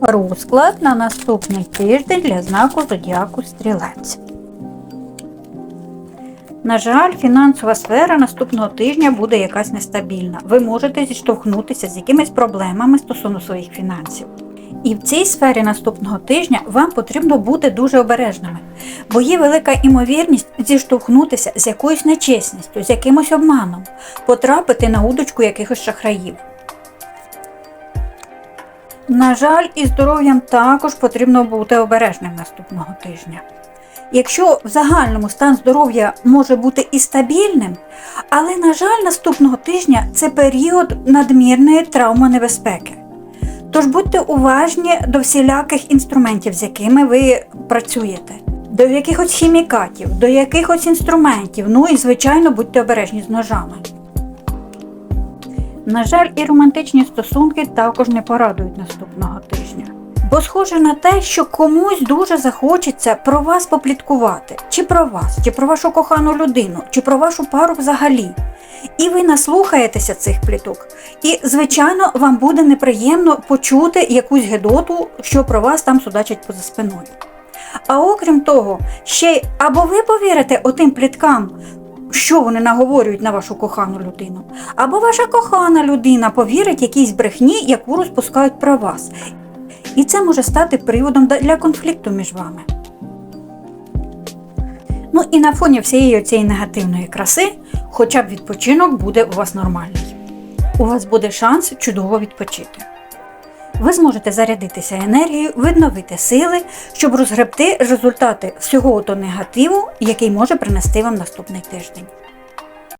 Розклад на наступний тиждень для знаку зодіаку Стрілець. На жаль, фінансова сфера наступного тижня буде якась нестабільна. Ви можете зіштовхнутися з якимись проблемами стосовно своїх фінансів. І в цій сфері наступного тижня вам потрібно бути дуже обережними, бо є велика імовірність зіштовхнутися з якоюсь нечесністю, з якимось обманом, потрапити на удочку якихось шахраїв. На жаль, і здоров'ям також потрібно бути обережним наступного тижня. Якщо в загальному стан здоров'я може бути і стабільним, але, на жаль, наступного тижня це період надмірної травмонебезпеки. Тож будьте уважні до всіляких інструментів, з якими ви працюєте, до якихось хімікатів, до якихось інструментів, ну і, звичайно, будьте обережні з ножами. На жаль, і романтичні стосунки також не порадують наступного тижня. Бо схоже на те, що комусь дуже захочеться про вас попліткувати, чи про вас, чи про вашу кохану людину, чи про вашу пару взагалі. І ви наслухаєтеся цих пліток. І, звичайно, вам буде неприємно почути якусь гедоту, що про вас там судачать поза спиною. А окрім того, ще й або ви повірите отим пліткам, що вони наговорюють на вашу кохану людину, або ваша кохана людина повірить якійсь брехні, яку розпускають про вас. І це може стати приводом для конфлікту між вами. Ну і на фоні всієї цієї негативної краси, хоча б відпочинок буде у вас нормальний. У вас буде шанс чудово відпочити. Ви зможете зарядитися енергією, відновити сили, щоб розгребти результати всього того негативу, який може принести вам наступний тиждень.